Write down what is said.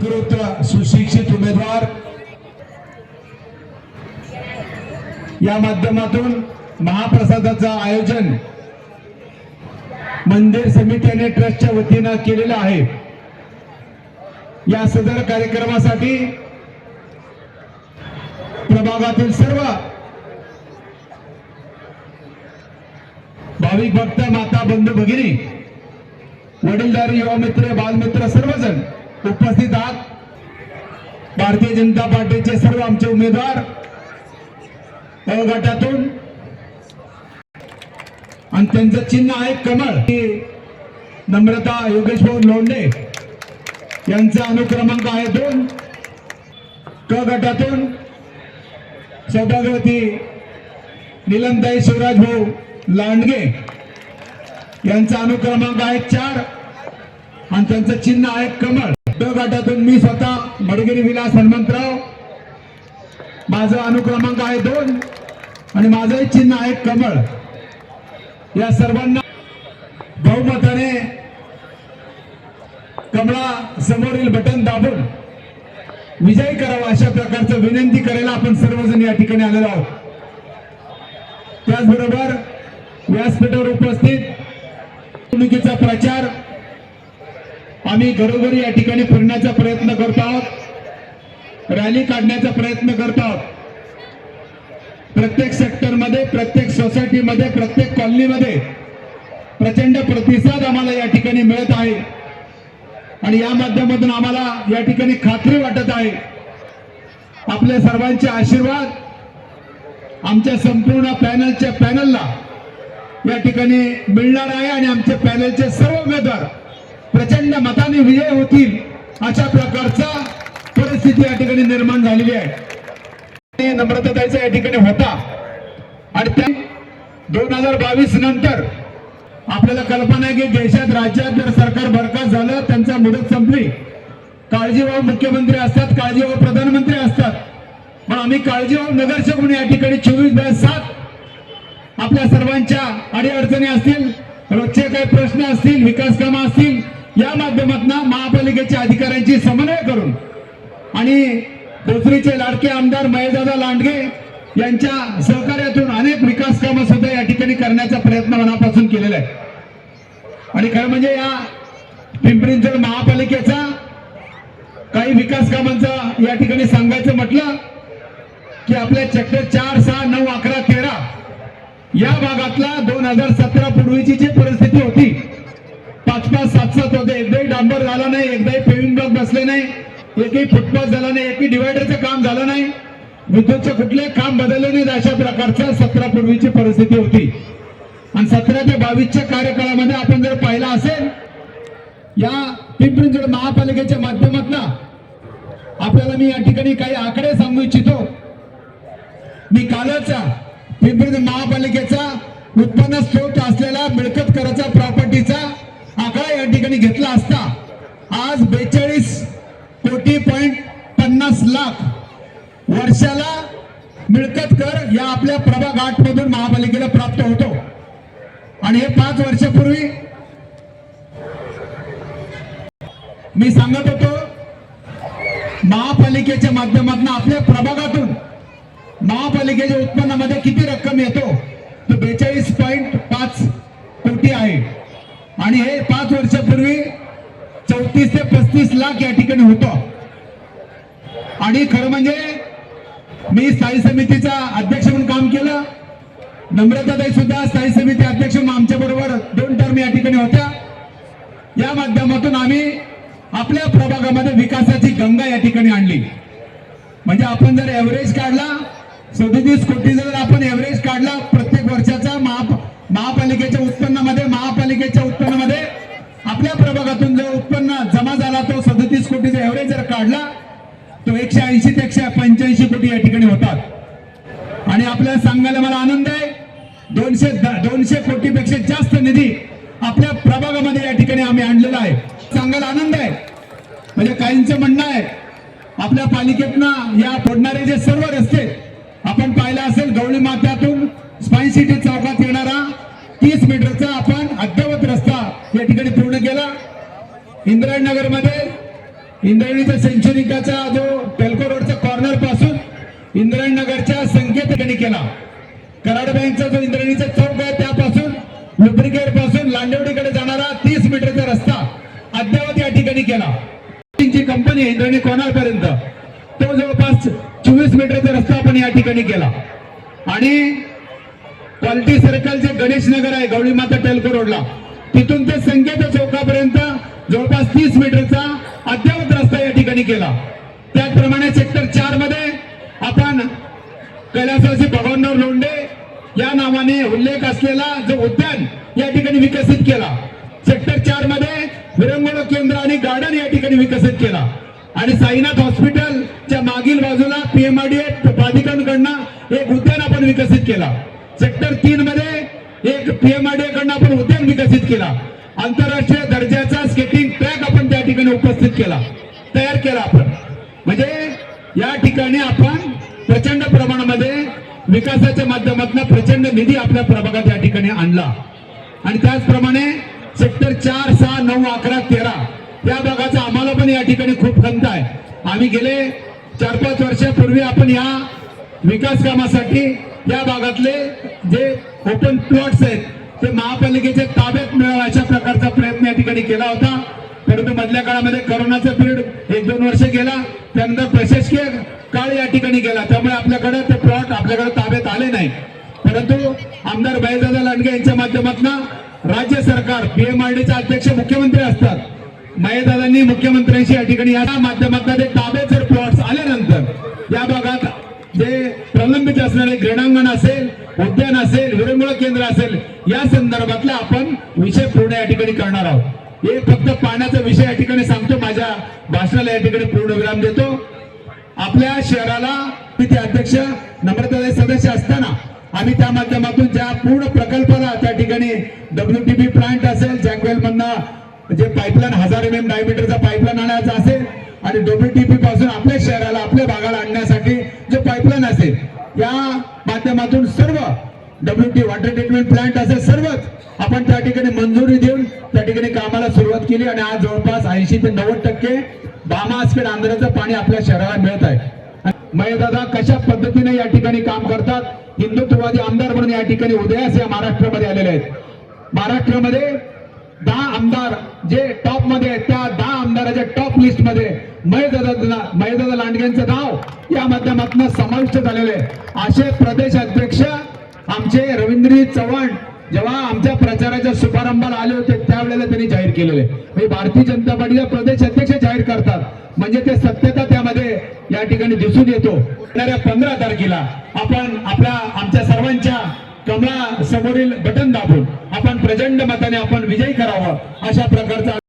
कृत सुशिक्षित उमेदवार. या माध्यमातून महाप्रसादाचं आयोजन मंदिर समिती आणि ट्रस्टच्या वतीनं केलेलं आहे. या सदर कार्यक्रमासाठी प्रभागातील सर्व भाविक भक्त माता बंधू भगिनी वडीलधारी युवा मित्र बालमित्र सर्वजण उपस्थित आहात. भारतीय जनता पार्टीचे सर्व आमचे उमेदवार अ गटातून आणि त्यांचं चिन्ह आहे कमळ. नम्रता योगेश भाऊ लोंढे यांचा अनुक्रमांक आहे दोन. क गटातून सौभाग्यवती निलमताई शिवराज भाऊ लांडगे यांचा अनुक्रमांक आहे चार. आणि त्यांचं चिन्ह आहे कमळ. ड गटातून मी स्वतः मडगिरी विलास हनुमंतराव. माझा अनुक्रमांक आहे दोन आणि माझं चिन्ह आहे कमळ. या सर्वांना बहुमताने कमळा समोरील बटन दाबून विजयी करावा अशा प्रकारचं विनंती करायला आपण सर्वजण या ठिकाणी आलेलो आहोत. त्याचबरोबर व्यासपीठावर उपस्थित निवडणुकीचा प्रचार आम्ही घरोघरी या ठिकाणी फिरण्याचा प्रयत्न करतात. आहोत रॅली काढण्याचा प्रयत्न करतात. आहोत प्रत्येक सेक्टरमध्ये प्रत्येक सोसायटीमध्ये प्रत्येक कॉलनीमध्ये प्रचंड प्रतिसाद आम्हाला या ठिकाणी मिळत आहे. आणि या माध्यमातून आम्हाला या ठिकाणी खात्री वाटत आहे. आपल्या सर्वांचे आशीर्वाद आमच्या संपूर्ण पॅनलच्या पॅनलला या ठिकाणी मिळणार आहे आणि आमचे पॅनलचे सर्व उमेदवार प्रचंड मताने विजय होतील अशा प्रकारचा परिस्थिती या ठिकाणी निर्माण झालेली आहे. नम्रताताईचा या ठिकाणी होता. आणि त्या दोन हजार बावीस नंतर आपल्याला कल्पना आहे की देशात राज्यात जर सरकार बरखास्त झालं त्यांचा मुदत संपली. काळजीवाहू मुख्यमंत्री असतात काळजीवाहू प्रधानमंत्री असतात. पण आम्ही काळजीवाहू नगरसेवक म्हणून या ठिकाणी चोवीस बाय सात आपल्या सर्वांच्या अडीअडचणी असतील रोजचे काही प्रश्न असतील विकास कामं असतील या माध्यमातून महापालिकेच्या अधिकाऱ्यांची समन्वय करून आणि कोथरीचे लाडके आमदार महेशदादा लांडगे यांच्या सहकार्यातून अनेक विकास कामं सुद्धा या ठिकाणी करण्याचा प्रयत्न मनापासून केलेला आहे. आणि खरं म्हणजे या पिंपरी चिंचवड महापालिकेचा काही विकास कामांचा या ठिकाणी सांगायचं म्हटलं की आपल्या चक्र चार सहा नऊ अकरा तेरा या भागातला दोन हजार सतरा पूर्वीची जी परिस्थिती होती होते. एकदाही डांबर झाला नाही एकदाही पेविंग ब्लॉक बसले नाही एकही फुटपाथ झाला नाही एकही डिवायडरचं काम झालं नाही. विद्युतचं कुठलंही काम बदललं नाही अशा प्रकारच्या सतरा पूर्वीची परिस्थिती होती. आणि सतरा ते बावीसच्या कार्यकाळामध्ये आपण जर पाहिला असेल या पिंपरी चिंचवड महापालिकेच्या माध्यमातून आपल्याला मी या ठिकाणी काही आकडे सांगू इच्छितो. मी कालच पिंपरी महापालिकेचा उत्पन्न स्रोत असलेला मिळकत कराचा प्रॉपर्टीचा आकडा या ठिकाणी घेतला असता आज बेचाळीस कोटी पॉईंट पन्नास लाख वर्षाला मिळकत कर या आपल्या प्रभाग आठ मधून महापालिकेला प्राप्त होतो. आणि हे पाच वर्षापूर्वी मी सांगत होतो महापालिकेच्या माध्यमातून आपल्या प्रभागातून महापालिकेच्या उत्पन्नामध्ये किती रक्कम येतो तर बेचाळीस पॉईंट पाच कोटी आहे. आणि हे पाच वर्षापूर्वी चौतीस ते पस्तीस लाख या ठिकाणी होतो. आणि खरं म्हणजे मी स्थायी समितीचा अध्यक्ष म्हणून काम केलं. नम्रताताई सुद्धा स्थायी समिती अध्यक्ष म्हणून आमच्या बरोबर दोन टर्म या ठिकाणी होत्या. या माध्यमातून आम्ही आपल्या प्रभागामध्ये विकासाची गंगा या ठिकाणी आणली. म्हणजे आपण जर एव्हरेज काढला सदोतीस कोटी जर आपण एव्हरेज काढला प्रत्येक काढला तो एकशे ऐंशी ते एकशे पंच्याऐंशी कोटी या ठिकाणी होतात. आणि आपल्याला सांगायला मला आनंद आहे दोनशे दोनशे कोटीपेक्षा जास्त निधी आपल्या प्रभागामध्ये या ठिकाणी आम्ही आणलेला आहे. सांगायला आनंद आहे. म्हणजे काहींचं म्हणणं आहे आपल्या पालिकेतनं या फोडणारे जे सर्व रस्ते आपण पाहिलं असेल गवळी माथ्यातून स्पाईन सिटी चौकात येणारा तीस मीटरचा आपण अद्ययावत रस्ता या ठिकाणी पूर्ण केला. इंद्रायनगरमध्ये मध्ये इंद्रायणीच्या सेंचुरिकाचा जो टेल्को रोडचा कॉर्नरपासून इंद्रायणी नगरच्या संकेत ठिकाणी केला. कराड बँकचा जो इंद्रायणीचा चौक आहे त्यापासून लुब्रिकेटपासून लांडेवडीकडे जाणारा तीस मीटरचा रस्ता अद्यावत या ठिकाणी केला. ची कंपनी आहे इंद्रायणी कॉर्नरपर्यंत तो जवळपास चोवीस मीटरचा रस्ता आपण या ठिकाणी केला. आणि क्वालिटी सर्कल जे गणेश नगर आहे गवळी माता टेल्को रोडला तिथून ते संकेत चौकापर्यंत जवळपास तीस मीटरचा अद्यावत रस्ता या ठिकाणी केला. त्याचप्रमाणे सेक्टर चारमध्ये आपण कैलासवासी भगवानराव लोंढे या नावाने उल्लेख असलेला जो उद्यान या ठिकाणी विकसित केला. सेक्टर चारमध्ये विरंगुळ केंद्र आणि गार्डन या ठिकाणी विकसित केला. आणि साईनाथ हॉस्पिटलच्या मागील बाजूला पीएमआरडीए प्राधिकरणकडनं एक उद्यान आपण विकसित केला. सेक्टर तीन मध्ये एक पीएमआरडीए कडनं आपण उद्यान विकसित केला. आंतरराष्ट्रीय दर्जाचा स्केटिंग ट्रॅक ठिकाणी उपस्थित केला तयार केला आपण. म्हणजे या ठिकाणी आपण प्रचंड प्रमाणामध्ये विकासाच्या माध्यमातून प्रचंड निधी आपल्या प्रभागात या ठिकाणी आणला. आणि त्याचप्रमाणे सेक्टर चार सहा नऊ अकरा तेरा या भागाचा आम्हाला पण या ठिकाणी खूप खंत आहे. आम्ही गेले चार पाच वर्षापूर्वी आपण या विकास कामासाठी या भागातले जे ओपन प्लॉट्स आहेत ते महापालिकेच्या ताब्यात मिळावं अशा प्रकारचा प्रयत्न या ठिकाणी केला होता. परंतु मधल्या काळामध्ये करोनाचा पिरियड एक दोन वर्ष गेला त्यानंतर प्रशासकीय काळ या ठिकाणी गेला. त्यामुळे आपल्याकडे ते प्लॉट आपल्याकडे ताब्यात आले नाही. परंतु आमदार बाईदादा लांडगे यांच्या माध्यमातून राज्य सरकार पीएमआरडीचे अध्यक्ष मुख्यमंत्री असतात. मयदादांनी मुख्यमंत्र्यांशी या ठिकाणी या माध्यमातून ते ताब्यात जर प्लॉट्स आल्यानंतर या भागात जे प्रलंबित असणारे क्रीडांगण असेल उद्यान असेल विरंगुळ केंद्र असेल या संदर्भातला आपण विषय पूर्ण या ठिकाणी करणार आहोत. हे फक्त पाण्याचा विषय या ठिकाणी सांगतो. माझ्या भाषणाला या ठिकाणी पूर्ण विराम देतो. आपल्या शहराला तिथे अध्यक्ष नम्रता सदस्य असताना आम्ही त्या माध्यमातून ज्या पूर्ण प्रकल्पाला त्या ठिकाणी डब्ल्यू डब्ल्यूटीबी प्लांट असेल जॅकवेल मधनं जे पाईपलाईन हजार एम एम डायमीटरचा पाईपलाईन आणायचा असेल आणि डब्ल्यू डब्ल्यूटीपी पासून आपल्या शहराला आपल्या भागाला आणण्यासाठी जे पाईपलाईन असेल या माध्यमातून सर्व W T water treatment plant असेल सर्वच आपण त्या ठिकाणी मंजुरी देऊन त्या ठिकाणी कामाला सुरुवात केली आणि आज जवळपास ऐंशी ते नव्वद टक्के बामास्केड आंध्राचं पाणी आपल्या शहराला मिळत आहे. मयदादा कशा पद्धतीने या ठिकाणी काम करतात? हिंदुत्ववादी आमदार म्हणून या ठिकाणी उदयास या महाराष्ट्रामध्ये आलेले आहेत. महाराष्ट्रामध्ये दहा आमदार जे टॉपमध्ये आहेत त्या दहा आमदाराच्या टॉप लिस्टमध्ये मयदादा मयदादा लांडगेंचं नाव या माध्यमातून समाविष्ट झालेले आहे. असे प्रदेश अध्यक्ष आमचे रवींद्र चव्हाण जेव्हा आमच्या प्रचाराच्या शुभारंभाला आले होते त्यावेळेला त्यांनी जाहीर केलेले. म्हणजे भारतीय जनता पार्टीचा प्रदेश अध्यक्ष जाहीर करतात. म्हणजे ते सत्यता त्यामध्ये या ठिकाणी दिसून येतो. येणाऱ्या पंधरा तारखेला आपण आपल्या आमच्या सर्वांच्या कमळा समोरील बटन दाबून आपण प्रचंड मताने आपण विजयी करावा अशा प्रकारचा